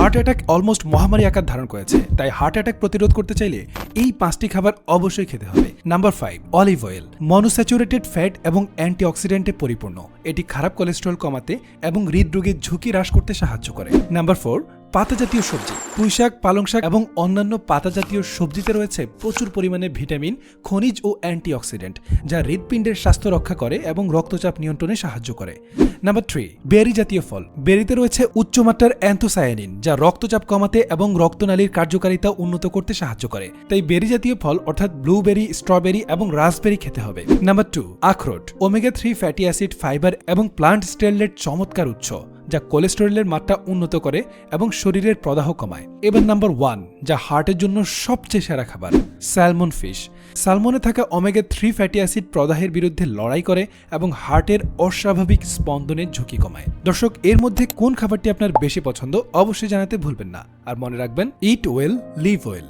Heart attack almost মহামারী আকার ধারণ করেছে, তাই হার্ট অ্যাটাক প্রতিরোধ করতে চাইলে এই পাঁচটি খাবার অবশ্যই খেতে হবে। Number five olive oil monounsaturated fat এবং অ্যান্টিঅক্সিডেন্টে পরিপূর্ণ। এটি খারাপ কোলেস্ট্রল কমাতে এবং হৃদরোগের ঝুঁকি হ্রাস করতে সাহায্য করে। নাম্বার ফোর পাতা জাতীয় সবজি, পুঁইশাক পালং শাক এবং অন্যান্য পাতা জাতীয় সবজিতে রয়েছে প্রচুর পরিমাণে ভিটামিন, খনিজ ও অ্যান্টিঅক্সিডেন্ট যা হৃদপিণ্ডের স্বাস্থ্য রক্ষা করে এবং রক্তচাপ নিয়ন্ত্রণে সাহায্য করে। নাম্বার থ্রি বেরি জাতীয় ফল। বেরিতে রয়েছে উচ্চমাত্রার অ্যান্থোসায়ানিন যা রক্তচাপ কমাতে এবং রক্তনালীর কার্যকারিতা উন্নত করতে সাহায্য করে। তাই বেরি জাতীয় ফল, অর্থাৎ ব্লুবেরি স্ট্রবেরি এবং রাসবেরি খেতে হবে। নাম্বার টু আখরোট। Omega three fatty acid fibre এবং প্লান্ট স্টেরলেট চমৎকার উৎস। যা কোলেস্টেরলের মাত্রা উন্নত করে এবং শরীরের প্রদাহ কমায়। এবার নাম্বার ওয়ান, যা হার্টের জন্য সবচেয়ে সেরা খাবার, স্যালমন ফিশ। স্যালমনে থাকা ওমেগা থ্রি ফ্যাটি অ্যাসিড প্রদাহের বিরুদ্ধে লড়াই করে এবং হার্টের অস্বাভাবিক স্পন্দনের ঝুঁকি কমায়। দর্শক, এর মধ্যে কোন খাবারটি আপনার বেশি পছন্দ অবশ্যই জানাতে ভুলবেন না। আর মনে রাখবেন, ইট ওয়েল, লিভ ওয়েল।